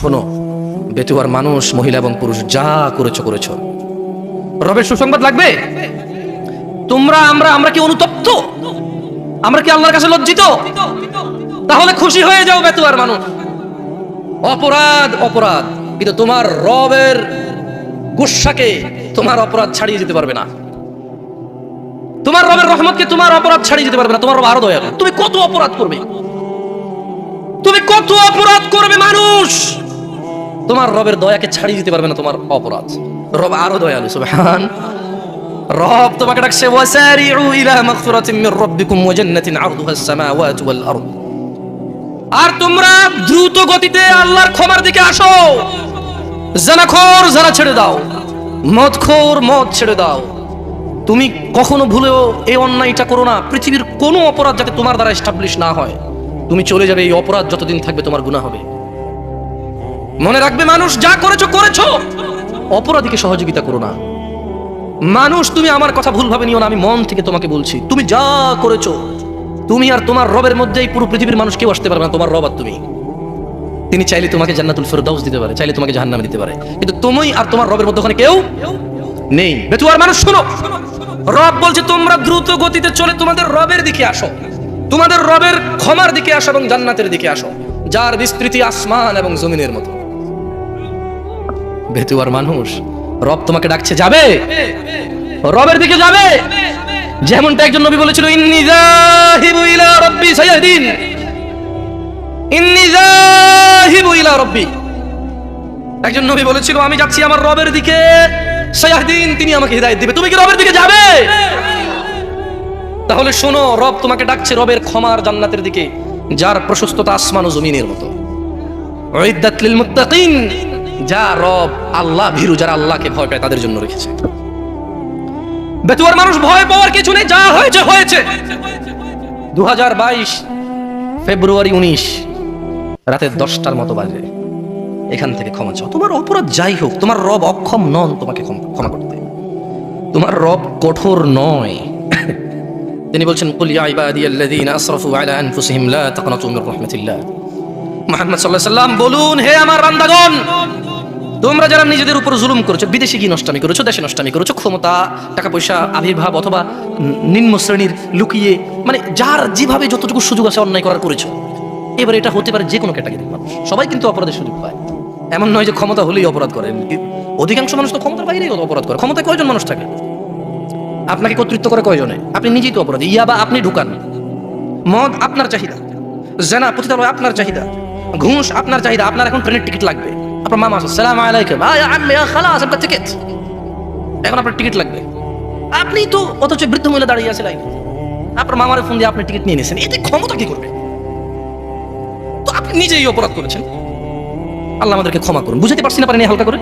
শোনো বেটুয়ার মানুষ, মহিলা এবং পুরুষ যা করেছ করেছ। রবের সুসংবাদ লাগবে? তোমরা, আমরা আমরা কি অনুতপ্ত? আমরা কি আল্লাহর কাছে লজ্জিত? তাহলে খুশি হয়ে যাও, বেতুয়ার মানুষ। অপরাধ অপরাধ। কিন্তু তোমার রবের গুসাকে তোমার অপরাধ ছাড়িয়ে যেতে পারবে না। তোমার রবের রহমতকে তোমার অপরাধ ছাড়িয়ে যেতে পারবে না। তোমার রব আরও দয়ালু। তুমি কত অপরাধ করবে? তুমি কত অপরাধ করবে, মানুষ? তোমার রবের দয়াকে ছাড়িয়ে দিতে পারবে না তোমার অপরাধ। রব আরও দয়ালু, সুবহান। রব তোমাকে ডাকছে, ওয়াসারিউ ইলা মাগফিরাতিন মির রাব্বিকুম ওয়া জান্নাতিন আরদুহা আস-সামাওয়াতু ওয়াল আরদ। আর তোমরা দ্রুত গতিতে আল্লাহর ক্ষমার দিকে আসো। জানাখোর, জানা ছেড়ে দাও। মদখোর, মদ ছেড়ে দাও। তুমি কখনো ভুলেও এই অন্যায়টা করো না। পৃথিবীর কোনো অপরাধ যাতে তোমার দ্বারা এস্টাবলিশ না হয়। তুমি চলে যাবে, এই অপরাধ যতদিন থাকবে তোমার গুনাহ হবে। মনে রাখবে মানুষ, যা করেছ করেছ। অপরাধীকে সহযোগিতা করো না। মানুষ, তুমি আমার কথা ভুলভাবে নিও না, আমি মন থেকে তোমাকে বলছি। তুমি যা করেছ, তুমি আর তোমার রবের মধ্যেই পুরো পৃথিবীর মানুষ কেউ আসতে পারবে না, তোমার রব আর তুমি। তিনি চাইলে তোমাকে জান্নাতুল ফেরদাউস দিতে পারে, চাইলে তোমাকে জাহান্নামে দিতে পারে। কিন্তু তুমি আর তোমার রবের মধ্যে ওখানে কেউ নেই। বেতুয়ার মানুষ, শোনো। রব বলছে, তোমরা দ্রুত গতিতে চলে তোমাদের রবের দিকে আসো। তোমাদের রবের ক্ষমার দিকে আসো এবং জান্নাতের দিকে আসো। যার বিস্তৃতি আসমান এবং জমিনের মতো। বেতুয়ার মানুষ। রব তোমাকে ডাকছে, যাবে? রবের দিকে যাবে? যেমনটা একজন নবী বলেছিল, ইন্নি যাহিবু ইলা একজন নবী বলেছিল, আমি যাচ্ছি আমার রবের দিকে সায়াহদিন, তিনি আমাকে হিদায়াত দিবে। তুমি কি রবের দিকে যাবে? তাহলে শোনো, রব তোমাকে ডাকছে রবের ক্ষমার জান্নাতের দিকে, যার প্রশস্ততা আসমান ও জমিনের মতো। মুত্তাকিন। যা রব আল্লাহ, ভীরু যারা আল্লাহকে ভয় পায় তাদের জন্য রেখেছে। বেতুয়ার মানুষ ভয় পাওয়ার কিছু নেই, যা হয়েছে হয়েছে। দু ফেব্রুয়ারি উনিশ, রাতে দশটার মতো বাজে। এখান থেকে ক্ষমা চাও। তোমার অপরাধ যাই হোক, তোমার রব অক্ষম নন তোমাকে ক্ষমা করতে। তোমার রব কঠোর নয়। তিনি বলছেন, কুল ইয়া সাল্লাম বলুন, হে আমার বান্দাগণ তোমরা যারা নিজেদের উপর জুলুম করেছ, বিদেশে গিয়ে নষ্টামি করেছ, দেশে নষ্টামি করেছ, ক্ষমতা, টাকা পয়সা, আবির্ভাব অথবা নিম্ন শ্রেণির লুকিয়ে মানে যার যেভাবে যতটুকু সুযোগ আছে অন্যায় করার করেছ, এবার এটা হতে পারে যে কোনো ক্যাটাগরির মানুষ। সবাই কিন্তু অপরাধের সুযোগ পায়। এমন নয় যে ক্ষমতা হলেই অপরাধ করে। অধিকাংশ মানুষ তো ক্ষমতার বাইরেই অপরাধ করে। ক্ষমতায় কয়জন মানুষ থাকে? আপনাকে কর্তৃত্ব করে কয়জনে? আপনি নিজেই তো অপরাধী। ইয়া বা আপনি ঢুকান। মদ আপনার চাহিদা। জেনা, পতিতালয় আপনার চাহিদা। ঘুষ আপনার চাহিদা। আপনার এখন ট্রেনের টিকিট লাগবে। আপনার মামা সালাম আলাইকুম। খালাস টিকিট এখন আপনার টিকিট লাগবে। আপনি তো অথচ বৃদ্ধ মহিলা দাঁড়িয়ে আছে আপনার ফোন দিয়ে আপনি টিকিট নিয়ে নিয়েছেন। এতে ক্ষমতা কি করবে? তো আপনি নিজেই অপরাধ করেছেন। আল্লাহ আমাদেরকে ক্ষমা করুন। বুঝতে পারছি না, পারেনি হালকা করে?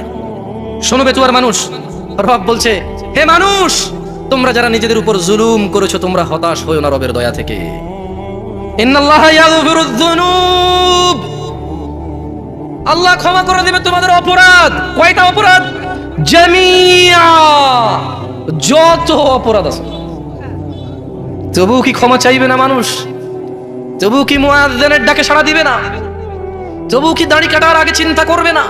শোনো বেতুয়ার মানুষ। রব বলছে, হে মানুষ, তোমরা যারা নিজেদের উপর জুলুম করেছ, তোমরা হতাশ হয়েও না রবের দয়া থেকে। ইন্নাল্লাহ আল্লাহ ক্ষমা করে দেবে তোমাদের অপরাধ। কয়টা অপরাধ? জামিয়া। যত অপরাধ আছে। তবুও কি ক্ষমা চাইবে না মানুষ? তবু কি মুয়াজ্জিনের ডাকে সাড়া দিবে না? তবু কি দাড়ি কাটার আগে চিন্তা করবে না?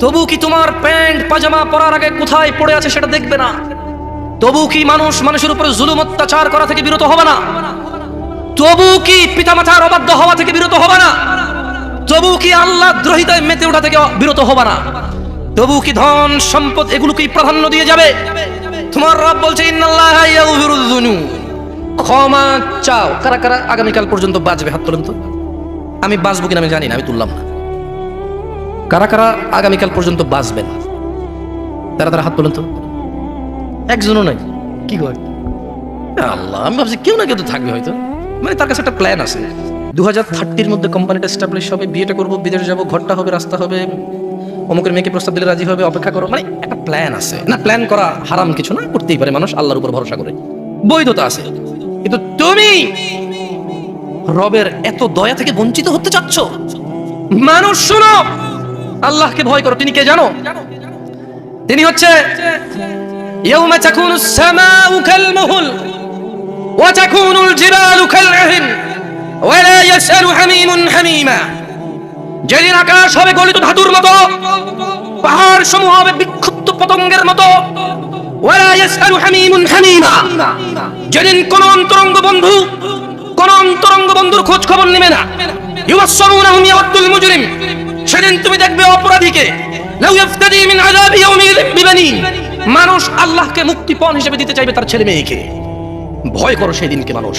তবু কি তোমার প্যান্ট, পাজামা পরার আগে কোথায় পড়ে আছে সেটা দেখবে না? তবু কি মানুষ মানুষের উপরে জুলুম, অত্যাচার করা থেকে বিরত হবে না? তবু কি পিতামাতার অবাধ্য হওয়া থেকে বিরত হবে না? তবু কি আল্লাহ দ্রোহিতায় মেতে ওঠা থেকে বিরত হবে না? তবু কি ধন, সম্পদ এগুলোকেই প্রাধান্য দিয়ে যাবে? তোমার রব বলছে ক্ষমা চাও। কারা কারা আগামীকাল পর্যন্ত বাঁচবে? হাত তোলেন আমি বাঁচবো কিনা আমি জানি না, আমি তুললাম না। কারা কারা আগামীকাল পর্যন্ত বাঁচবেন? তারা তারা হাত তোলেন তো। একজনও নাই। কি হয় আল্লাহ, আমি ভাবছি কেউ না কেউ তো থাকবে হয়তো। মানে তার কাছে একটা প্ল্যান আছে। দু হাজার থার্টির মধ্যে কোম্পানিটা এস্টাবলিশ হবে, বিয়েটা করব, বিদেশ যাব, ঘরটা হবে, রাস্তা হবে, অমুকের মেয়েকে প্রস্তাব দিলে রাজি হবে, অপেক্ষা করো। মানে একটা প্ল্যান আছে। না প্ল্যান করা হারাম কিছু না, করতেই পারে মানুষ, আল্লাহর উপর ভরসা করে। বৈধতা আছে। কিন্তু তুমি রবের এত দয়া থেকে বঞ্চিত হতে চাচ্ছ? মানুষ, শুনো! আল্লাহকে ভয় করো। তিনি কে জানো? তিনি হচ্ছে ইয়াউমা তাকুনু সামাউ কাল মুহুল ওয়া তাকুনুল জিবালু কাল আহিন। যেদিন আকাশ হবে গলিত ধাতুর মতো, পাহাড় সমূহ হবে বিক্ষুব্ধ পতঙ্গের মতো যেদিন কোন অন্তরঙ্গ বন্ধু, কোন অন্তরঙ্গ বন্ধুর খোঁজ খবর নেবে না। সেদিন তুমি দেখবে অপরাধীকে মানুষ আল্লাহকে মুক্তিপণ হিসেবে দিতে চাইবে তার ছেলে মেয়েকে। ভয় করো সেই দিনকে মানুষ।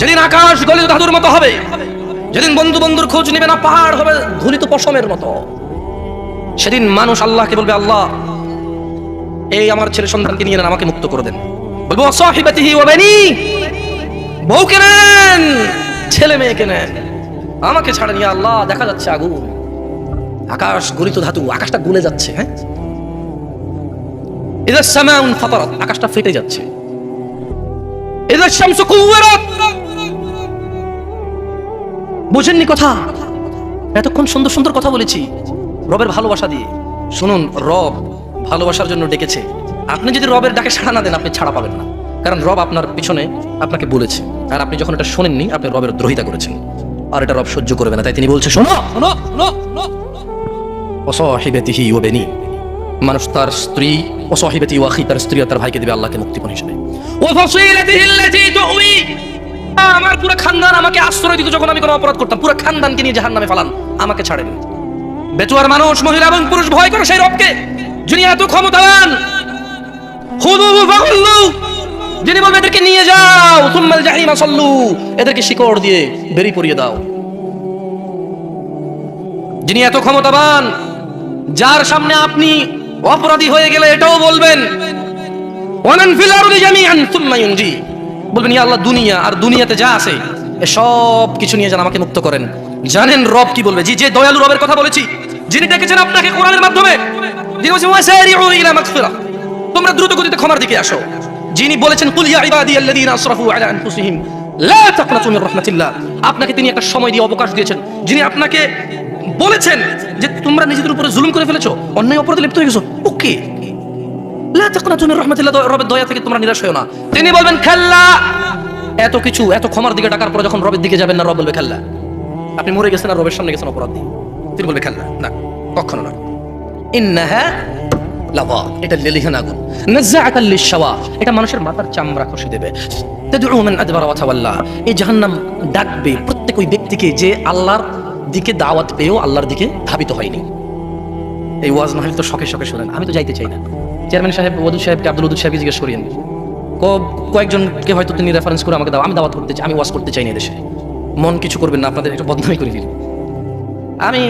যেদিন আকাশ গলিত ধাতুর মতো হবে, যেদিন বন্ধু বন্ধুর খোঁজ নেবে না পাহাড় হবে ধুলিত পশমের মতো, সেদিন মানুষ আল্লাহকে বলবে, আল্লাহ, এই আমার ছেলে সন্তানকে নিয়ে নেন, আমাকে মুক্ত করে দেন। বলব সাহিবাতিহি ওয়া বানি, বউকে নেন, ছেলে মেয়েকে নেন, আমাকে ছাড়েন, ইয়া আল্লাহ, দেখা যাচ্ছে আগুন। আকাশ গলিত ধাতু, আকাশটা গলে যাচ্ছে হ্যাঁ? এদের সামাউন ফাতারাত, আকাশটা ফেটে যাচ্ছে। ইদা শামসু বুঝেননি কথা? এতক্ষণ সুন্দর সুন্দর কথা বলেছি। রবের ভালোবাসা দিয়ে। শুনুন, রব ভালোবাসার জন্য ডেকেছে। আপনি যদি রবের ডাকে সাড়া না দেন, আপনি ছাড়া পাবেন না। কারণ রব আপনার পিছনে আপনাকে বলেছে। আর আপনি যখন এটা শোনেননি, আপনি রবের দ্রোহিতা করেছেন। আর এটা রব সহ্য করবে না। তাই তিনি বলছে, শোনো শোনো শোনো। শোনো মানুষ তার স্ত্রী অসহিবেতি ওয়াখি তার স্ত্রী তার ভাইকে দিবে আল্লাহকে মুক্তিপণ হিসেবে। ও আমার পুরো খানদান আমাকে আশ্রয় দিত যখন আমি কোনো অপরাধ করতাম। পুরো খানদানকে নিয়ে জাহান্নামে ফালান, আমাকে ছাড়েন মানুষ, মহিলা এবং পুরুষ ভয় করে সেই রবকে। যিনি এত ক্ষমতাবান যিনি বলবে এদেরকে নিয়ে যাও তুম্মাল জাহিমা সল্লু, এদেরকে শিকড় দিয়ে বেরি পরিয়ে দাও। যিনি এত ক্ষমতাবান, যার সামনে আপনি অপরাধী হয়ে গেলে এটাও বলবেন। বলবেন আল্লাহ, দুনিয়া আর দুনিয়াতে যা আছে, এ সব কিছু নিয়ে যেন আমাকে মুক্ত করেন। জানেন রব কি বলবে? যে দয়ালু রবের কথা বলেছি, যিনি ডেকেছেন আপনাকে কোরআনের মাধ্যমে তোমরা দ্রুত গতিতে ক্ষমার দিকে আসো। যিনি বলেছেন, কুল ইয়া ইবাদি আল্লাযীনা আসরাফু লা তাকনাতু মির রাহমাতিল্লাহ। আপনাকে তিনি একটা সময় দিয়ে অবকাশ দিয়েছেন। যিনি আপনাকে বলেছেন যে তোমরা নিজেদের উপরে জুলুম করে ফেলেছো, অন্যায় অপরাধে লিপ্ত হয়ে গেছো না। তিনি বলবেন, খাল্লা! এত কিছু, এত ক্ষমার দিকে ডাকার পরে যখন রবের দিকে যাবেন না, রব বলবে, খাল্লা! আপনি মরে গেছেন আর রবের সামনে গেছেন তিনি বলবে, খাল্লা! না, কখনো না। এটা মানুষের মাথার চামড়া খসে দেবে। ডাকবে প্রত্যেক ওই ব্যক্তিকে যে আল্লাহর দিকে দাওয়াত পেয়েও আল্লাহর দিকে ধাবিত হয়নি। এই ওয়াজ মাহফিল তো শখে শখে শোনেন। আমি তো যাইতে চাই না। চেয়ারম্যান সাহেব ওদুদ সাহেবকে আব্দুল উদুদ সাহেবকে জিজ্ঞেস করিয়েন। কয়েকজনকে হয়তো তিনি রেফারেন্স করে আমাকে দাও। আমি দাওয়াত করতে চাই, আমি ওয়াজ করতে চাই না দেশে। মন কিছু করবেন না, আপনাদের একটু বদনামি করে দিন। আমি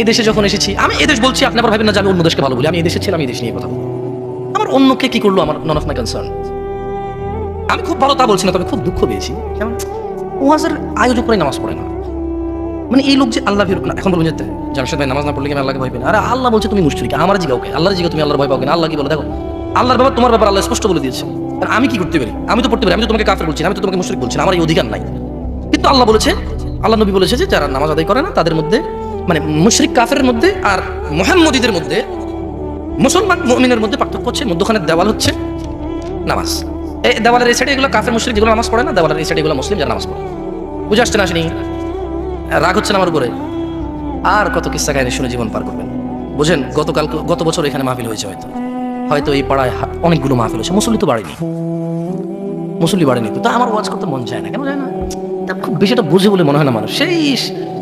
এই দেশে যখন এসেছি, আমি এই দেশ বলছি, আপনি আবার ভাবেন না যে আমি অন্য দেশকে ভালো বলি। আমি এই দেশে ছিলাম, এই দেশ নিয়ে কথা। আমার অন্য কে কি করল আমার নন অফ মাই কনসার্ন আমি খুব ভালো তা বলছি না, তবে খুব দুঃখ পেয়েছি। কেমন? ওয়াজের আয়োজক করে নামাজ পড়ে না। মানে এই লোক যে আল্লাহ ভীরুক না, এখন বলুন যেতে জামশেদ ভাই নামাজ না পড়লে কি আমি আল্লাহকে ভয় পাই? না আরে আল্লাহ বলছে তুমি মুশরিক, আমার জিগাও কে? আল্লাহর জিগাও, তুমি আল্লাহর ভয় পাও না, আল্লাহ কি বলে? দেখো, আল্লাহর ব্যাপার তোমার ব্যাপার আল্লাহ স্পষ্ট বলে দিয়েছে। আমি কি করতে পারি? আমি তো পড়তে পারি, আমি তো তোমাকে কাফের বলছি আমি তো তোমাকে মুশরিক বলছি আমার এই অধিকার নাই। কিন্তু আল্লাহ বলেছে, আল্লাহ নবী বলেছে যে যারা নামাজ আদায় করে না, তাদের মধ্যে মানে মুশরিক কাফের মধ্যে আর মোহাম্মদীদের মধ্যে, মুসলমান মুমিনের মধ্যে পার্থক্য হচ্ছে, মধ্যখানে দেওয়াল হচ্ছে নামাজ। এই দেওয়ালের এই সাইডে এগুলো কাফের মুশরিক যেগুলো নামাজ পড়ে না, দেওয়ালের এই সাইডে এগুলো মুসলিম যারা নামাজ পড়ে। বুঝে আসছে না আসেনি? রাগ হচ্ছে আমার উপরে? আর কত কিস্সা কাহিনী শুনে জীবন পার করবেন? বুঝেন, গতকাল গত বছর এখানে মাহফিল হয়েছে হয়তো। হয়তো এই পাড়ায় অনেকগুলো মাহফিল হয়েছে। মুসল্লি তো বাড়েনি। মুসল্লি বাড়েনি তো। তা আমার ওয়াজ করতে মন চায় না। কেন যায় না? তা খুব বেশিটা বুঝে বলে মনে হয় না মানুষ। সেই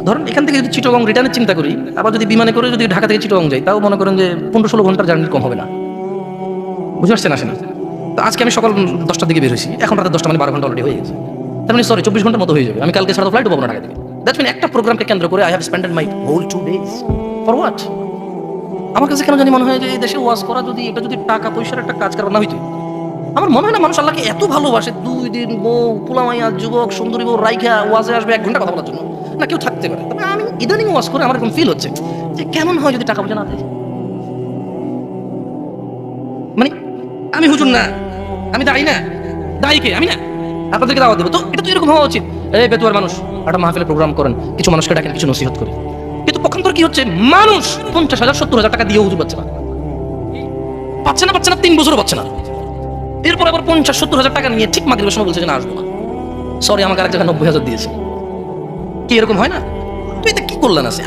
ধরেন, এখান থেকে যদি চিটগং রিটার্নের চিন্তা করি, আবার যদি বিমানে করে যদি ঢাকা থেকে চিটগং যাই, তাও মনে করেন যে পনেরো ষোলো ঘণ্টার জার্নি কম হবে না। বুঝে আসছেন, আসেনি? তো আজকে আমি সকাল দশটার দিকে বের হয়েছি। এখন রাতে দশটা মানে বারো ঘণ্টা অলরেডি হয়ে গেছে। তার মানে সরি চব্বিশ ঘণ্টার মতো হয়ে যাবে। আমি কালকে সারা ফ্লাইট পাবো না ঢাকা থেকে। দ্যাটস মিন একটা প্রোগ্রামকে কেন্দ্র করে I have spended my whole two days for what আমার কাছে কেন জানি মনে হয় যে এই দেশে ওয়াজ করা যদি, এটা যদি টাকা পয়সার একটা কাজ করা না হইতো। আমার মনে হয় না মানুষ আল্লাহকে এত ভালোবাসে, দুই দিন বউ, পোলামাইয়া, যুবক, সুন্দরী বউ রাইখা ওয়াজে আসবে এক ঘণ্টা কথা বলার জন্য। না, কেউ থাকতে পারে। তবে আমি ইদানিং ওয়াজ করে আমার এরকম ফিল হচ্ছে যে কেমন হয় যদি টাকা পয়সা না দেয়। মানে আমি হুজুর না, আমি দায়ী না, দায়ী কে? আমি না। আপনাদেরকে দাওয়া দেবো। তো এটা তো এরকম হওয়া উচিত। এই বেতুয়ার মানুষ, একটা মাহফিলে প্রোগ্রাম করেন, কিছু মানুষকে ডাকেন, কিছু নসিহত করে কিন্তু পক্ষান্তর কি হচ্ছে? মানুষ পঞ্চাশ হাজার, সত্তর হাজার টাকা দিয়ে হুজুর পাচ্ছে না। পাচ্ছে না পাচ্ছে না, তিন বছরও পাচ্ছে না। এরপর আবার পঞ্চাশ, সত্তর হাজার টাকা নিয়ে ঠিক মাগরিবের সময় বলছে না, আসব না। সরি আমাকে আরেক জায়গায় নব্বই হাজার দিয়েছে। কি এরকম হয় না? তুই তো কি করলেন আছে